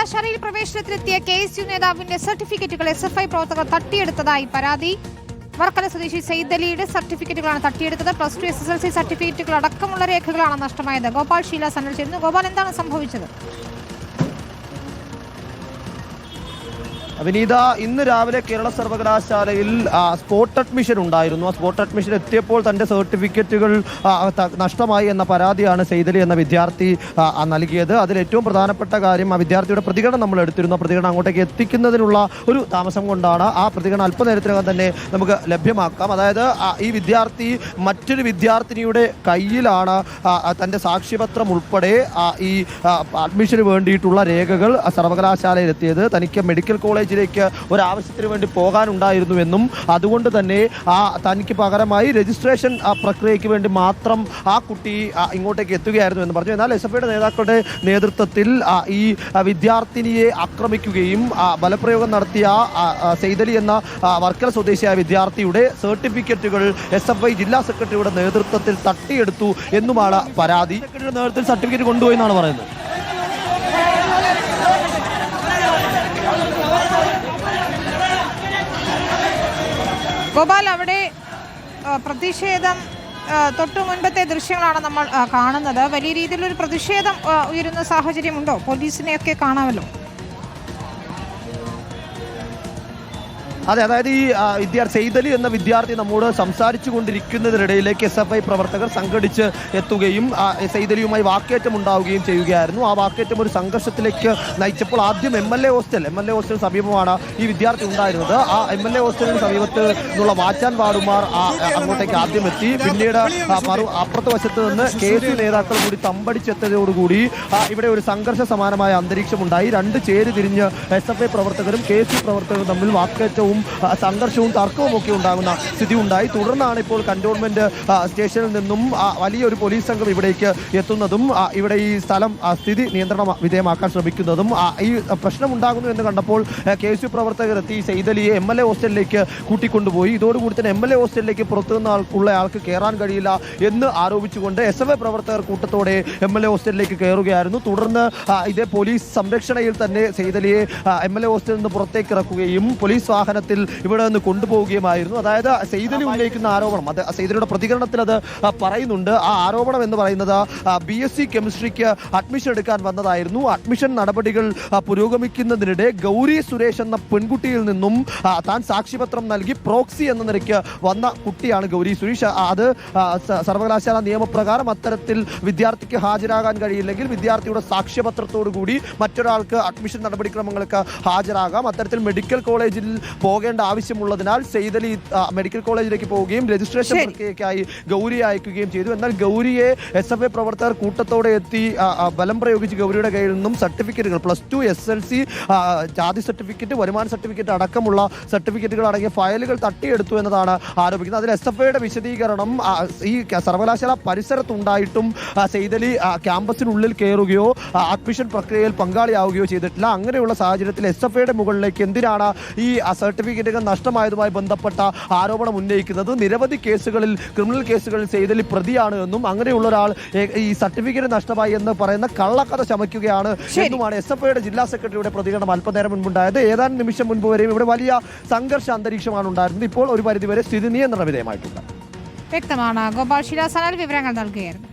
സർവകലാശാലയിൽ പ്രവേശനത്തിനെത്തിയ K S U നേതാവിന്റെ സർട്ടിഫിക്കറ്റുകൾ എസ് എഫ് ഐ പ്രവർത്തകർ തട്ടിയെടുത്തതായി പരാതി. വർക്കല സ്വദേശി സെയ്ദലിയുടെ സർട്ടിഫിക്കറ്റുകളാണ് തട്ടിയെടുത്തത്. Plus two S S L C സർട്ടിഫിക്കറ്റുകൾ അടക്കമുള്ള രേഖകളാണ് നഷ്ടമായത്. ഗോപാൽ ഷീല സന്ദർശിച്ചിരുന്നു. ചേരുന്നു ഗോപാൽ എന്താണ് സംഭവിച്ചത്? വിനീത ഇന്ന് രാവിലെ കേരള സർവകലാശാലയിൽ സ്പോട്ട് അഡ്മിഷൻ ഉണ്ടായിരുന്നു. ആ സ്പോട്ട് അഡ്മിഷൻ എത്തിയപ്പോൾ തന്റെ സർട്ടിഫിക്കറ്റുകൾ നഷ്ടമായി എന്ന പരാതിയാണ് സെയ്തലി എന്ന വിദ്യാർത്ഥി നൽകിയത്. അതിൽ ഏറ്റവും പ്രധാനപ്പെട്ട കാര്യം ആ വിദ്യാർത്ഥിയുടെ പ്രതികരണം നമ്മൾ എടുത്തിരുന്നു. പ്രതികരണം അങ്ങോട്ടേക്ക് എത്തിക്കുന്നതിനുള്ള ഒരു താമസം കൊണ്ടാണ് ആ പ്രതികരണം അല്പനേരത്തിനകം തന്നെ നമുക്ക് ലഭ്യമാക്കാം. അതായത് ഈ വിദ്യാർത്ഥി മറ്റൊരു വിദ്യാർത്ഥിനിയുടെ കയ്യിലാണ് തന്റെ സാക്ഷ്യപത്രം ഉൾപ്പെടെ ഈ അഡ്മിഷന് വേണ്ടിയിട്ടുള്ള രേഖകൾ സർവകലാശാലയിൽ എത്തിയത് തനിക്ക് മെഡിക്കൽ കോളേജിലേക്ക് ഒരാവശ്യത്തിന് വേണ്ടി പോകാനുണ്ടായിരുന്നുവെന്നും അതുകൊണ്ട് തന്നെ ആ തനിക്ക് പകരമായി രജിസ്ട്രേഷൻ പ്രക്രിയയ്ക്ക് വേണ്ടി മാത്രം ആ കുട്ടി ഇങ്ങോട്ടേക്ക് എത്തുകയായിരുന്നു എന്ന് പറഞ്ഞു. എന്നാൽ എസ് എഫ് ഐയുടെ നേതാക്കളുടെ നേതൃത്വത്തിൽ ഈ വിദ്യാർത്ഥിനിയെ ആക്രമിക്കുകയും ബലപ്രയോഗം നടത്തിയ സെയ്തലി എന്ന വർക്കൽ സ്വദേശിയായ വിദ്യാർത്ഥിയുടെ സർട്ടിഫിക്കറ്റുകൾ എസ് എഫ് ഐ ജില്ലാ സെക്രട്ടറിയുടെ നേതൃത്വത്തിൽ തട്ടിയെടുത്തു എന്നുമാണ് പരാതി. സെക്രട്ടറിയുടെ നേതൃത്വത്തിൽ സർട്ടിഫിക്കറ്റ് കൊണ്ടുപോയി എന്നാണ് പറയുന്നത്. ഗോപാൽ അവിടെ പ്രതിഷേധം തൊട്ടു മുൻപത്തെ ദൃശ്യങ്ങളാണ് നമ്മൾ കാണുന്നത്. വലിയ രീതിയിലൊരു പ്രതിഷേധം ഉയരുന്ന സാഹചര്യമുണ്ടോ? പോലീസിനെയൊക്കെ കാണാമല്ലോ. അതെ അതായത് ഈ വിദ്യാർത്ഥി സെയ്തലി എന്ന വിദ്യാർത്ഥി നമ്മോട് സംസാരിച്ചു കൊണ്ടിരിക്കുന്നതിനിടയിലേക്ക് എസ് എഫ് ഐ പ്രവർത്തകർ സംഘടിച്ച് എത്തുകയും സെയ്തലിയുമായി വാക്കേറ്റം ഉണ്ടാവുകയും ചെയ്യുകയായിരുന്നു. ആ വാക്കേറ്റം ഒരു സംഘർഷത്തിലേക്ക് നയിച്ചപ്പോൾ ആദ്യം M L A hostel M L A hostel സമീപമാണ് ഈ വിദ്യാർത്ഥി ഉണ്ടായിരുന്നത്. ആ എം എൽ എ ഹോസ്റ്റലിന് സമീപത്ത് നിന്നുള്ള വാച്ചാൻ വാർഡുമാർ അങ്ങോട്ടേക്ക് ആദ്യം എത്തി. പിന്നീട് മറു അപ്പുറത്തെ വശത്ത് നിന്ന് കെ സി നേതാക്കൾ കൂടി തമ്പടിച്ചെത്തതോടുകൂടി ഇവിടെ ഒരു സംഘർഷ സമാനമായ അന്തരീക്ഷമുണ്ടായി. രണ്ട് ചേരി തിരിഞ്ഞ് എസ് എഫ് ഐ പ്രവർത്തകരും കെ സി പ്രവർത്തകരും തമ്മിൽ വാക്കേറ്റവും ആ, സംഘർഷവും തർക്കവും ഒക്കെ ഉണ്ടാകുന്ന സ്ഥിതി ഉണ്ടായി. തുടർന്നാണ് ഇപ്പോൾ കന്റോൺമെന്റ് സ്റ്റേഷനിൽ നിന്നും വലിയൊരു പോലീസ് സംഘം ഇവിടേക്ക് എത്തുന്നതും ഇവിടെ ഈ സ്ഥലം സ്ഥിതി നിയന്ത്രണ വിധേയമാക്കാൻ ശ്രമിക്കുന്നതും ഈ പ്രശ്നം ഉണ്ടാകുന്നു എന്ന് കണ്ടപ്പോൾ കെ എസ് യു പ്രവർത്തകർ എത്തി. സെയ്തലിയെ എം എൽ എ ഹോസ്റ്റലിലേക്ക് കൂട്ടിക്കൊണ്ടുപോയി. ഇതോടുകൂടി തന്നെ എം എൽ എ ഹോസ്റ്റലിലേക്ക് പുറത്തു നിന്ന് ആൾക്കുള്ള ആൾക്ക് കയറാൻ കഴിയില്ല എന്ന് ആരോപിച്ചുകൊണ്ട് എസ് എഫ് ഐ പ്രവർത്തകർ കൂട്ടത്തോടെ എം എൽ എ ഹോസ്റ്റലിലേക്ക് കയറുകയായിരുന്നു തുടർന്ന് ഇതേ പോലീസ് സംരക്ഷണയിൽ തന്നെ സെയ്തലിയെ എം എൽ എ ഹോസ്റ്റലിൽ നിന്ന് പുറത്തേക്ക് ഇറക്കുകയും പോലീസ് വാഹനത്തിൽ ഇവിടെ നിന്ന് കൊണ്ടുപോവുകയുമായിരുന്നു. അതായത് സെയ്തലി ഉന്നയിക്കുന്ന ആരോപണം അത് സെയ്തലിയുടെ പ്രതികരണത്തിൽ അത് പറയുന്നുണ്ട്. ആ ആരോപണം എന്ന് പറയുന്നത് ബി എസ് സി കെമിസ്ട്രിക്ക് അഡ്മിഷൻ എടുക്കാൻ വന്നതായിരുന്നു. അഡ്മിഷൻ നടപടികൾ പുരോഗമിക്കുന്നതിനിടെ ഗൗരി സുരേഷ് എന്ന പെൺകുട്ടിയിൽ നിന്നും താൻ സാക്ഷിപത്രം നൽകി പ്രോക്സി എന്ന നിലയ്ക്ക് വന്ന കുട്ടിയാണ് ഗൗരി സുരേഷ്. അത് സർവകലാശാല നിയമപ്രകാരം അത്തരത്തിൽ വിദ്യാർത്ഥിക്ക് ഹാജരാകാൻ കഴിയില്ലെങ്കിൽ വിദ്യാർത്ഥിയുടെ സാക്ഷ്യപത്രത്തോടു കൂടി മറ്റൊരാൾക്ക് അഡ്മിഷൻ നടപടിക്രമങ്ങൾക്ക് ഹാജരാകാം. അത്തരത്തിൽ മെഡിക്കൽ കോളേജിൽ പോകേണ്ട ആവശ്യമുള്ളതിനാൽ സെയ്തലി മെഡിക്കൽ കോളേജിലേക്ക് പോവുകയും രജിസ്ട്രേഷൻ പ്രക്രിയക്കായി ഗൗരിയെ അയക്കുകയും ചെയ്തു. എന്നാൽ ഗൗരിയെ എസ് എഫ് ഐ പ്രവർത്തകർ കൂട്ടത്തോടെ എത്തി ബലം പ്രയോഗിച്ച് ഗൗരിയുടെ കയ്യിൽ നിന്നും സർട്ടിഫിക്കറ്റുകൾ plus two S L C ജാതി സർട്ടിഫിക്കറ്റ് വരുമാന സർട്ടിഫിക്കറ്റ് അടക്കമുള്ള സർട്ടിഫിക്കറ്റുകൾ അടങ്ങിയ ഫയലുകൾ തട്ടിയെടുത്തു എന്നതാണ് ആരോപിക്കുന്നത്. അതിൽ എസ് എഫ് ഐയുടെ വിശദീകരണം ഈ സർവകലാശാല പരിസരത്തുണ്ടായിട്ടും സെയ്തലി ക്യാമ്പസിനുള്ളിൽ കയറുകയോ അഡ്മിഷൻ പ്രക്രിയയിൽ പങ്കാളിയാവുകയോ ചെയ്തിട്ടില്ല. അങ്ങനെയുള്ള സാഹചര്യത്തിൽ എസ് എഫ് ഐയുടെ മുകളിലേക്ക് എന്തിനാണ് ഈ ആ, സർട്ടിഫിക്കറ്റുകൾ നഷ്ടമായതുമായി ബന്ധപ്പെട്ട ആരോപണം ഉന്നയിക്കുന്നത് നിരവധി കേസുകളിൽ ക്രിമിനൽ കേസുകളിൽ സെയ്തലി പ്രതിയാണ് എന്നും അങ്ങനെയുള്ള ഒരാൾ ഈ സർട്ടിഫിക്കറ്റ് നഷ്ടമായി എന്ന് പറയുന്ന കള്ളക്കഥ ചമയ്ക്കുകയാണ്. എന്നുമാണ് എസ് എഫ് ഐയുടെ ജില്ലാ സെക്രട്ടറിയുടെ പ്രതികരണം അല്പനേരം മുൻപുണ്ടായത്. ഏതാനും നിമിഷം മുൻപ് വരെയും ഇവിടെ വലിയ സംഘർഷ അന്തരീക്ഷമാണ് ഉണ്ടായിരുന്നത്. ഇപ്പോൾ ഒരു പരിധിവരെ സ്ഥിതി നിയന്ത്രണ വിധേയമായിട്ടുണ്ട് വ്യക്തമാണ്. ഗോപാൽ ഷീല സനൽ വിവരങ്ങൾ നൽകുകയായിരുന്നു.